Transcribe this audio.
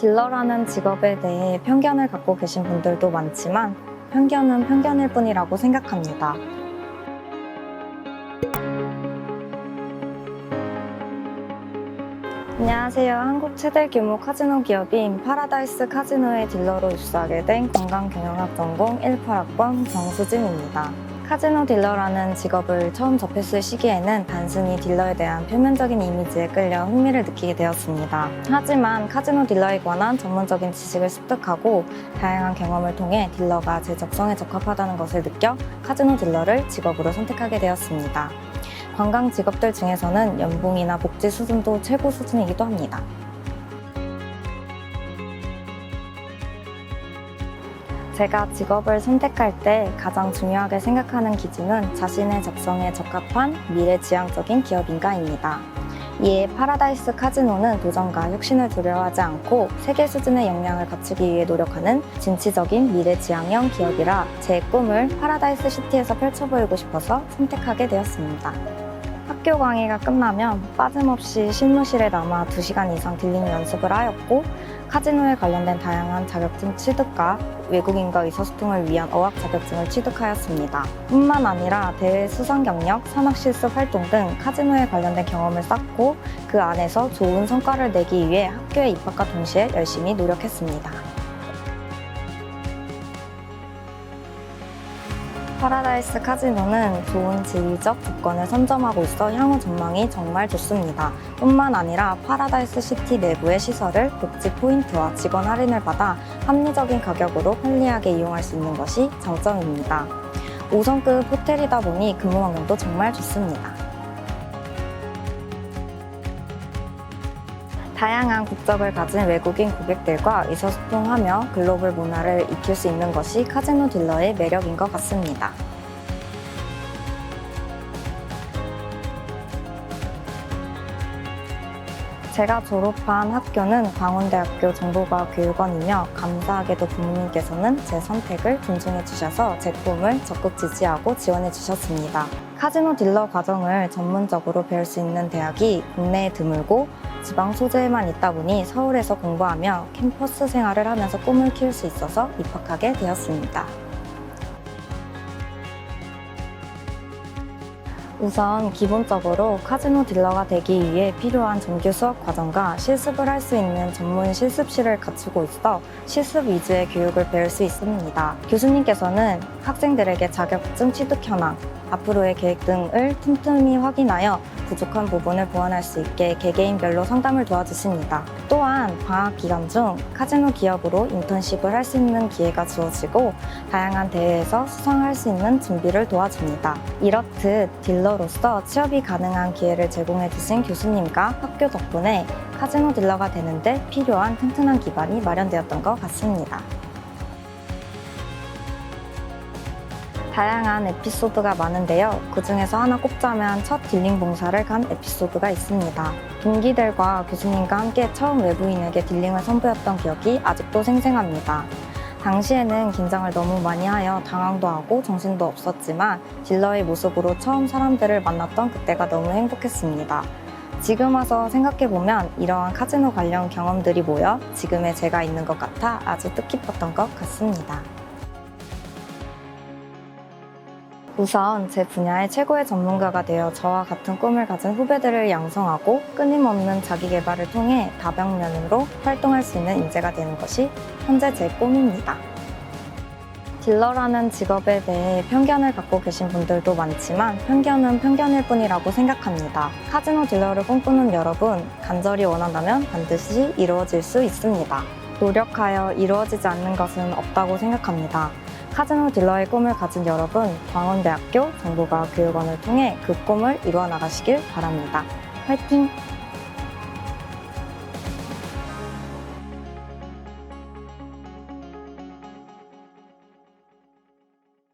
딜러라는 직업에 대해 편견을 갖고 계신 분들도 많지만 편견은 편견일 뿐이라고 생각합니다. 안녕하세요. 한국 최대 규모 카지노 기업인 파라다이스 카지노의 딜러로 입사하게 된 관광경영학 전공 18학번 정수진입니다. 카지노 딜러라는 직업을 처음 접했을 시기에는 단순히 딜러에 대한 표면적인 이미지에 끌려 흥미를 느끼게 되었습니다. 하지만 카지노 딜러에 관한 전문적인 지식을 습득하고 다양한 경험을 통해 딜러가 제 적성에 적합하다는 것을 느껴 카지노 딜러를 직업으로 선택하게 되었습니다. 관광 직업들 중에서는 연봉이나 복지 수준도 최고 수준이기도 합니다. 제가 직업을 선택할 때 가장 중요하게 생각하는 기준은 자신의 적성에 적합한 미래지향적인 기업인가입니다. 이에 파라다이스 카지노는 도전과 혁신을 두려워하지 않고 세계 수준의 역량을 갖추기 위해 노력하는 진취적인 미래지향형 기업이라 제 꿈을 파라다이스 시티에서 펼쳐보이고 싶어서 선택하게 되었습니다. 학교 강의가 끝나면 빠짐없이 실무실에 남아 2시간 이상 딜링 연습을 하였고 카지노에 관련된 다양한 자격증 취득과 외국인과 의사소통을 위한 어학 자격증을 취득하였습니다. 뿐만 아니라 대회 수상 경력, 산학 실습 활동 등 카지노에 관련된 경험을 쌓고 그 안에서 좋은 성과를 내기 위해 학교에 입학과 동시에 열심히 노력했습니다. 파라다이스 카지노는 좋은 지리적 조건을 선점하고 있어 향후 전망이 정말 좋습니다. 뿐만 아니라 파라다이스 시티 내부의 시설을 복지 포인트와 직원 할인을 받아 합리적인 가격으로 편리하게 이용할 수 있는 것이 장점입니다. 5성급 호텔이다 보니 근무 환경도 정말 좋습니다. 다양한 국적을 가진 외국인 고객들과 의사소통하며 글로벌 문화를 익힐 수 있는 것이 카지노 딜러의 매력인 것 같습니다. 제가 졸업한 학교는 광운대학교 정보과학교육원이며 감사하게도 부모님께서는 제 선택을 존중해 주셔서 제 꿈을 적극 지지하고 지원해 주셨습니다. 카지노 딜러 과정을 전문적으로 배울 수 있는 대학이 국내에 드물고 지방 소재에만 있다 보니 서울에서 공부하며 캠퍼스 생활을 하면서 꿈을 키울 수 있어서 입학하게 되었습니다. 우선 기본적으로 카지노 딜러가 되기 위해 필요한 정규 수업 과정과 실습을 할 수 있는 전문 실습실을 갖추고 있어 실습 위주의 교육을 배울 수 있습니다. 교수님께서는 학생들에게 자격증 취득 현황, 앞으로의 계획 등을 틈틈이 확인하여 부족한 부분을 보완할 수 있게 개개인별로 상담을 도와주십니다. 또한 방학 기간 중 카지노 기업으로 인턴십을 할 수 있는 기회가 주어지고 다양한 대회에서 수상할 수 있는 준비를 도와줍니다. 이렇듯 딜러 로서 취업이 가능한 기회를 제공해 주신 교수님과 학교 덕분에 카지노 딜러가 되는데 필요한 튼튼한 기반이 마련되었던 것 같습니다. 다양한 에피소드가 많은데요. 그 중에서 하나 꼽자면 첫 딜링 봉사를 간 에피소드가 있습니다. 동기들과 교수님과 함께 처음 외부인에게 딜링을 선보였던 기억이 아직도 생생합니다. 당시에는 긴장을 너무 많이 하여 당황도 하고 정신도 없었지만 딜러의 모습으로 처음 사람들을 만났던 그때가 너무 행복했습니다. 지금 와서 생각해보면 이러한 카지노 관련 경험들이 모여 지금의 제가 있는 것 같아 아주 뜻깊었던 것 같습니다. 우선 제 분야의 최고의 전문가가 되어 저와 같은 꿈을 가진 후배들을 양성하고 끊임없는 자기 개발을 통해 다방면으로 활동할 수 있는 인재가 되는 것이 현재 제 꿈입니다. 딜러라는 직업에 대해 편견을 갖고 계신 분들도 많지만 편견은 편견일 뿐이라고 생각합니다. 카지노 딜러를 꿈꾸는 여러분, 간절히 원한다면 반드시 이루어질 수 있습니다. 노력하여 이루어지지 않는 것은 없다고 생각합니다. 카지노 딜러의 꿈을 가진 여러분, 광원대학교 정보과학교육원을 통해 그 꿈을 이루어 나가시길 바랍니다. 화이팅!